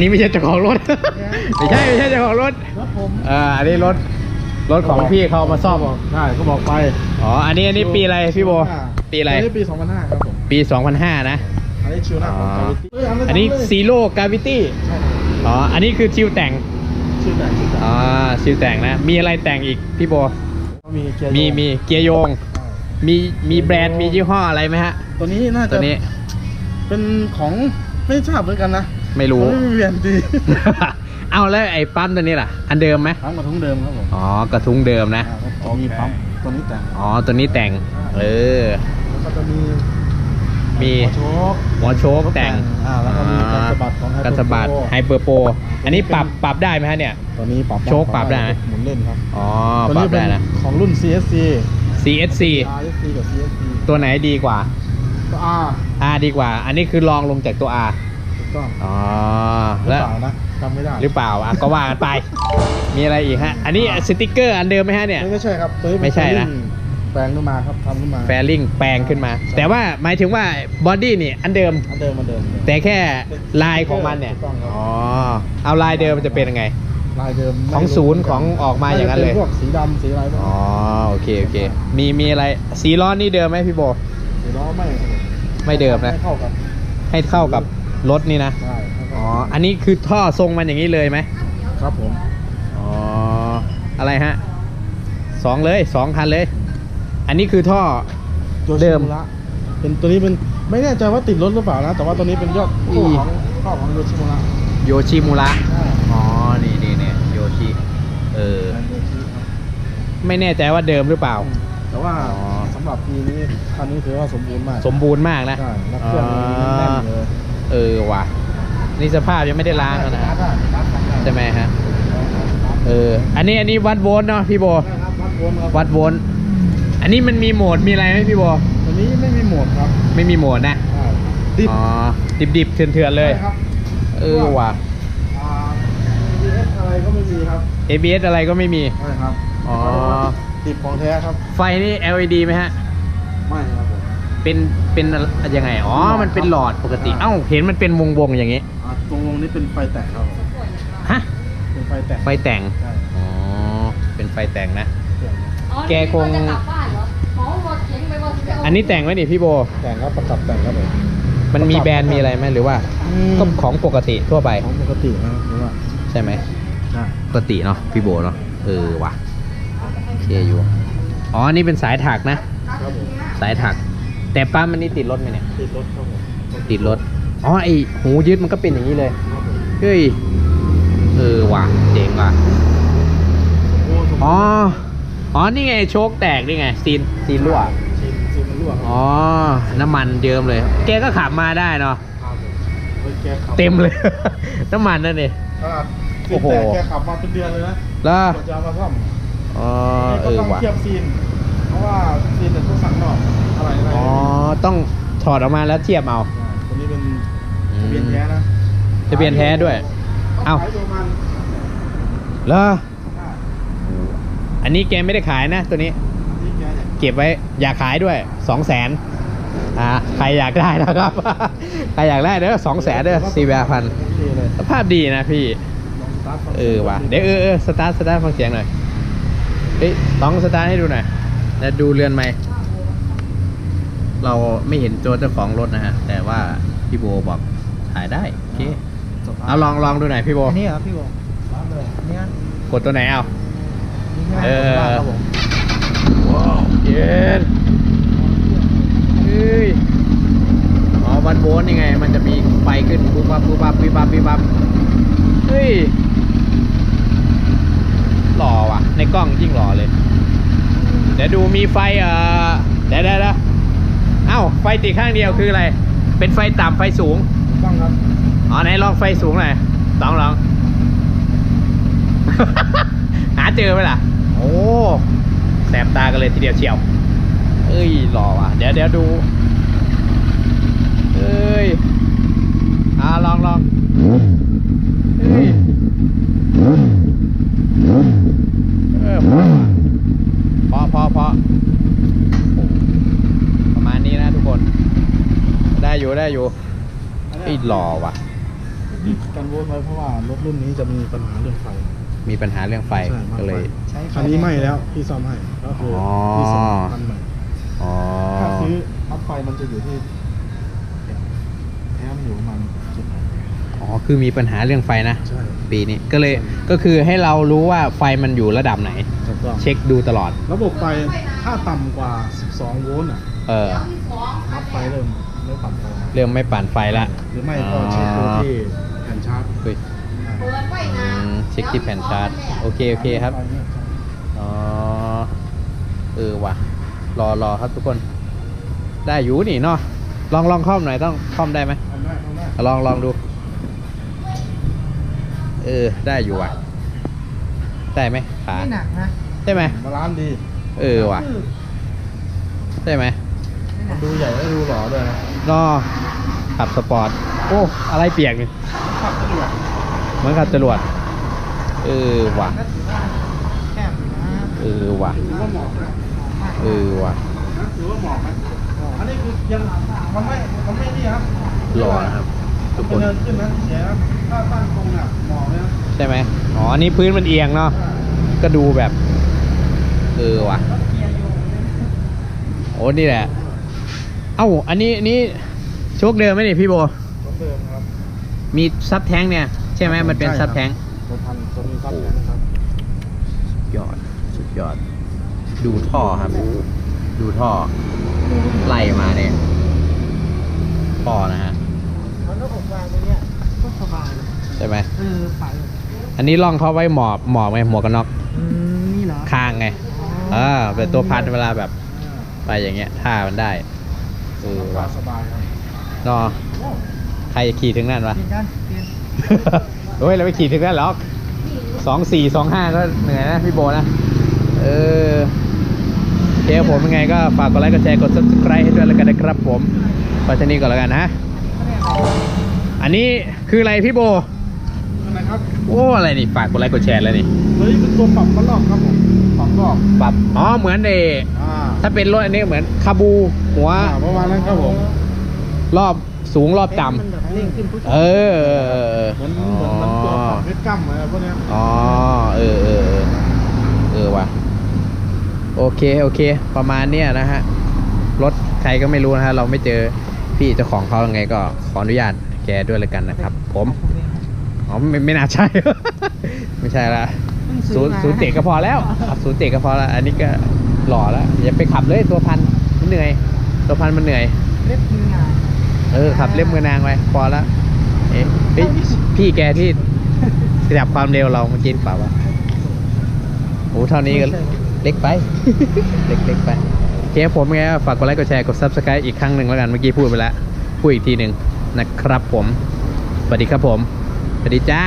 อันนี้ไม่ใช่เจ้าของรถ ไม่ใช่ไม่ใช่เจ้าของรถ รถผมเอออันนี้รถรถของพี่เขาเอามาซ่อมใช่เขาบอกไปอ๋ออันนี้อันนี้ปีอะไรพี่โบ ปีอะไร นนี้ปี2005ครับผมปี 2005 นะ อันนี้ชิวหน้าของอ๋อ Gravity เยเาเลยอันนี้ทำเลยซีโร่กาวิตี้ใช่ครับอ๋ออันนี้คือชิวแต่งชื่อแต่งชื่อแต่งอ๋อชิวแต่งนะ มีอะไรแต่งอีกพี่โบ ก็มีเกียร์มีโยงมีเกียร์โยงใช่มีมีแบรนด์มียี่ห้ออะไรไหมฮะ ตัวนี้น่าตัจะวนี้ เป็นของไม่ทราบเหมือนกันนะ ไม่รู้ไม่มีเวียนดี เอาแล้วไอ้ปั๊มตัวนี้ล่ะ อันเดิมไหมปั๊มกระทุ้งเดิมครับผม อ๋อ กระทุ้งเดิมนะอ่าครับจะมีปั๊มตัวนี้แต่ง อ๋อ ตัวนี้แต่ง เออ แล้วก็จะมี มีหัวโชคหัวโชคแต่ง อ่า แล้วก็มีการสะบัดของ Hyper การสะบัด Pro ไฮเปอร์โปรอันนี้ปรับปรับได้ไหมฮะเนี่ย ตัวนี้ปรับโชคปรับได้ไหมหมุนเล่นครับ อ๋อตัวปรันี้บเป็ได้นนะ ของรุ่น CSC CSC RSC กับ CSC ตัวไหนดีกว่า ตัว R R ดีกว่า อันนี้คือลองลงจากตัว R ถูก ต้องอ๋อหรือแล้วเปล่านะจำไม่ได้หรือเปล่าอะก็ว่ากันไป มีอะไรอีกฮะ อันนี้สติกเกอร์อันเดิมไหมฮะเนี่ย ไม่ใช่ครับตัวนี้เป็ไม่ใช่นะ แปลงขึ้นมาครับทำขึ้นมาแฟลิงแปลงขึ้นมา แต่ว่าหมายถึงว่าบอดี้นี่อันเดิม อันเดิมอันเดิม แต่แค่ลายของมันเนี่ย ถูกต้องครับ อ๋อ เอาลายเดิมมันจะเป็นยังไง ลายเดิมของศูนย์ของออกมาอย่างนั้นเลย จะป็พวกสีดำสีอะไรพวกอ๋อ โอเค โอเค มีมีอะไร สีล้อนี่เดิมไหมพี่โบ สีล้อไม่ครับผมไม่เดิมนะไม่เข้ากับให้เข้ากับ รถนี่นะ ใช่ครับอ๋ออันนี้คือท่อทรงมันอย่างนี้เลยไหมครับผม อ๋อ อะไรฮะสองเลยสองคันเลย อันนี้คือท่อ ตัวเดิม ชิระเป็นตัวนี้เป็นไม่แน่ใจว่าติดรถหรือเปล่านะ แต่ว่าตัวนี้เป็นยอดคู่ของข้อของโยชิมุระโยชิมุระ ใช่อ๋อ นี่นี่เนี่ยโยชิ เออแบรนด์โยชิครับไม่แน่ใจว่าเดิมหรือเปล่า แต่ว่าอ๋อ สำหรับปีนี้คันนี้ถือว่าสมบูรณ์มากสมบูรณ์มากนะ ใช่แล้วเครื่องยังแน่นเลย เออว่ะ นี่สภาพยังไม่ได้ล้างนะร้านได้ร้านทำได้ใช่ไหมฮะ เออ อันนี้อันนี้วัดโวลต์เนาะพี่โบใช่ครับวัดโวลต์ครับวัดโวลต์อันนี้มันมีโหมดมีอะไรไหมพี่โบตัวนี้ไม่มีโหมดครับ ไม่มีโหมดนะใช่ดิบอ๋อดิบดิบๆเถื่อนเถื่อนๆเลยใช่ครับเออว่ะอ่า ABS อะไรก็ไม่มีครับ ABS อะไรก็ไม่มี ใช่ครับ อ๋อดิบของแท้ครับ ไฟนี่ LED ไหมฮะ ไม่ครับผม เป็นเป็นยังไงอ๋อมันเป็นหลอดปกติ เอ้าเห็นมันเป็นวงวงๆอย่างงี้อ่าตรงวงนี้เป็นไฟแต่งครับผมฮะเป็นไฟแต่งไฟแต่งใช่อ๋อเป็นไฟแต่งนะแต่งอ๋อแกคงนี่จะกลับบ้านเหรอหมอรถเข็นไปว่าจะเาอันนี้แต่งไว้นี่พี่โบ แต่งครับประกับแต่งครับผม มันมีแบรนด์มีอะไรไหมหรือว่าก็ของปกติทั่วไปของปกตินะครับหรือว่าใช่ไหม ใช่ปกติเนาะพี่โบเนาะเออว่ะโอเคอยู่อ๋อนี่เป็นสายถักนะ ครับผมสายถัก แต่ปั๊มมันนี่ติดรถไหมเนี่ย ติดรถครับผมติดรถ อ๋อไอหูยึดมันก็เป็นอย่างนี้เลยครับผมเฮ้ย เออว่ะเจ๋งว่ะโอ้สมบูรณ์อ๋อ อ๋อ นี่ไงโชคแตกนี่ไงซีนซีนรั่ว ซีนซีนมันรั่วครับอ๋อ น้ำมันเยิ้มเลย แกก็ขับมาได้เนาะ ครับผมเฮ้ยแกขับเต็มเลย น้ำมันนั่นนี่อ่าโอ้โหซีนแต่แกขับมาเป็นเดือนเลยนะแล้วกว่าจะเอามาซ่อมอ๋อเอก็อต้องว่ะ เทียบซีนเพราะ ว่าซีนเนี่ยต้องสั่งนอกอะไรอะไรอ๋อ ต้องถอดออกมาแล้วเทียบเอาใช่ตัวนี้เป็นอืมทะเบียนแท้นะทะเบียนแท้ด้วย เอ้าขายประมาณเหรอห้าอันนี้แกไม่ได้ขายนะตัวนี้ที่แกเนี่ยเก็บไว้อยากขายด้วยสองแสนอ่าใครอยากได้นะครับใครอยากได้เด้อสองแสนเด้อสี่แปดพันโอเคเลยสภาพดีนะพี่ลองสตาร์ทฟังเออว่ะเดี๋ยวเออเออสตาร์ทสตาร์ทฟังเสียงหน่อยเฮ้ยต้องสตาร์ทให้ดูหน่อย แล้วดูเรือนไหมค์เราไม่เห็นตัวเจ้าของรถนะฮะ แต่ว่าพี่โบบอกถ่ายได้โอเคสตาร์ทเอาลองลองดูหน่อยพี่โบ อันนี้เหรอพี่บงร้านเลยอันนี่กดตัวไหนเอานี่ใช่ไหมเออบ้านครับผมว้าวเย็นเฮ้ยอ๋อวันโวลต์ยังไง มันจะมีไฟขึ้นปุ๊บปั๊บปุ๊บปั๊บปุ๊บปั๊บปุ๊บปั๊บเฮ้ยหล่อว่ะ ในกล้องยิ่งหล่อเลยเดี๋ยวดูมีไฟเอ่อเดี๋ยวเดี๋ยวเดี๋ยวเอ้าไฟติดข้างเดียวคืออะไร เป็นไฟต่ำไฟสูง ต้องครับ อ๋อไหนลองไฟสูงหน่อยลองลอง หาเจอไหมล่ะ โอ้แสบตากันเลยทีเดียวเชียว เอ้ยหล่อว่ะ เดี๋ยวเดี๋ยวดูเอ้ยอ่าลองลองเอ้ยเออพอพอพอโอ้ประมาณนี้นะทุกคนได้อยู่ได้อยู่ไอ้หล่อว่ะกันโวนไว้เพราะว่ารถรุ่นนี้จะมีปัญหาเรื่องไฟ มีปัญหาเรื่องไฟใช่มากก็เลยไฟคันนี้ไหม้แล้วพี่ซ่อมให้ก็คือออ พี่ซ่อมคันใหม่อ๋อถ้าซื้อพัดไฟมันจะอยู่ที่แท้มันอยู่ประมาณจุดไหนอ๋อคือมีปัญหาเรื่องไฟนะ ใช่ปีนี้ก็เลยก็คือให้เรารู้ว่าไฟมันอยู่ระดับไหน ถูกต้องเช็คดูตลอด ระบบไฟถ้าต่ำกว่า 12 โวลต์อะเออพัดไฟเริ่ม ไม่ปรับไฟเริ่มไม่ปั่นไฟละหรือไม่ก็เช็คดูที่แผ่นชาร์จเฮ้ยเปิดไฟอืนะมเช็คที่แผ่นชาร์จ โอเค โอเคครับ อ๋อ เออว่ะ รอรอครับทุกคน ได้อยู่นี่เนาะ ลองลองคล่อมหน่อยต้องคล่อมได้ไหม ทำได้ทำได้ลองลองดู เออ ได้อยู่ว่ะ ได้ไหมขาไม่หนักนะ ใช่ไหม บาลานซ์ดี เออว่ะ ใช่ไหม มันดูใหญ่และดูหล่อด้วยนะนอขับสปอร์ต โอ้ อะไรเปียกนี่ขับสะดวกเหมือนขับจรวด เออว่ะก็ถือว่าแคบนะเออว่ะ ถือว่าเหมาะนะเออว่ะ ถือว่าเหมาะไหมอันนี้คือยังมันไม่ มันไม่นี่ครับรอนะครับ ทุกคมันนเดินขึ้นนะเสียครับถ้าตั้งตรงอะเหมาะเลยนะใช่ไหมอ๋อ อันนี้พื้นมันเอียงเนาะ ก็ดูแบบ เออว่ะ โอ้ นี่แหละ เอ้า อันนี้อันนี้โชคเดิมไหมนี่พี่โบ รถเดิมครับมีซับแท้งเนี่ย ใช่ไหมมันเป็นใช่ครัซับบแท้งตัวพันตัวนี้ซับแท้งครับยอดสุดยอด ดูท่อครับ ดูท่อ ไล่มาเนี่ยท่อนะฮะเอาหน้าอกวางตรงเนี้ยก็สบายเลยใช่ไหมเออไปอันนี้ล่องเขาไว้หมอบหมอบไงหมวกกันน็อกอืมนี่เหรอคางไงเออเป็นตัวพันเวลาแบบไปอย่างเงี้ยท่ามันได้ เออสบาว่ะยสบายครับนอใครจะขี่ถึงนั่นวะเปลี่ยนกันเปลี่ยนโอ้ยเราไปขี่ถึงนั่นหรอกสองสี่สองห้าก็เหนื่อยนะพี่โบนะ เออโอเคครับผมยังไงก็ฝากกดไลค์กดแชร์กด subscribe ให้ด้วยแล้วกันนะครับผมไปเท่านี้ก่อนแล้วกันนะ อันนี้คืออะไรพี่โบ อะไรครับโอ้อะไรนี่ฝากกดไลค์กดแชร์แล้วนี่เฮ้ยเป็นตัวปรับกระรอกครับผมปรับรอบปรับอ๋อเหมือนเดอ่าถ้าเป็นรถอันนี้เหมือนคาบูหัวอ่าประมาณนั้นครับผมรอบสูงรอบต่มันแบบเร่งขึ้นปุ๊บำเออเออเออเออเหมือนเหมือนมันตัวปรับเม็ดกั้มอะไรพวกเนี้ยอ๋อ เออเออเออเออว่ะ โอเค โอเค ประมาณเนี้ยนะฮะ รถใครก็ไม่รู้นะฮะ เราไม่เจอพี่เจ้าของเขายังไงก็ขออนุญาตแกด้วยเลยกันนะครับ ผม อ๋อไม่ไม่น่าใช่ ไม่ใช่ละศูนย์ศูนย์เตะก็พอแล้วขับศูนย์เตะก็พอแล้ว อันนี้ก็หล่อแล้วอย่าไปขับเลยตัวพันมันเหนื่อย ตัวพันมันเหนื่อย เล็บมืองานเออขับเล่มมือนางไปพอแล้วเอ๊ะเฮ้ยพี่แกที่ระดับความเร็วเราเมื่อกี้เปล่าวะโอ้เท่านี้ก็เล็กไป เล็กเล็กไปโอเคครับผมไงก็ฝากกดไลค์กดแชร์กด subscribe อีกครั้งหนึ่งแล้วกันเมื่อกี้พูดไปแล้วพูดอีกทีหนึ่งนะครับผม สวัสดีครับผม สวัสดีจ้า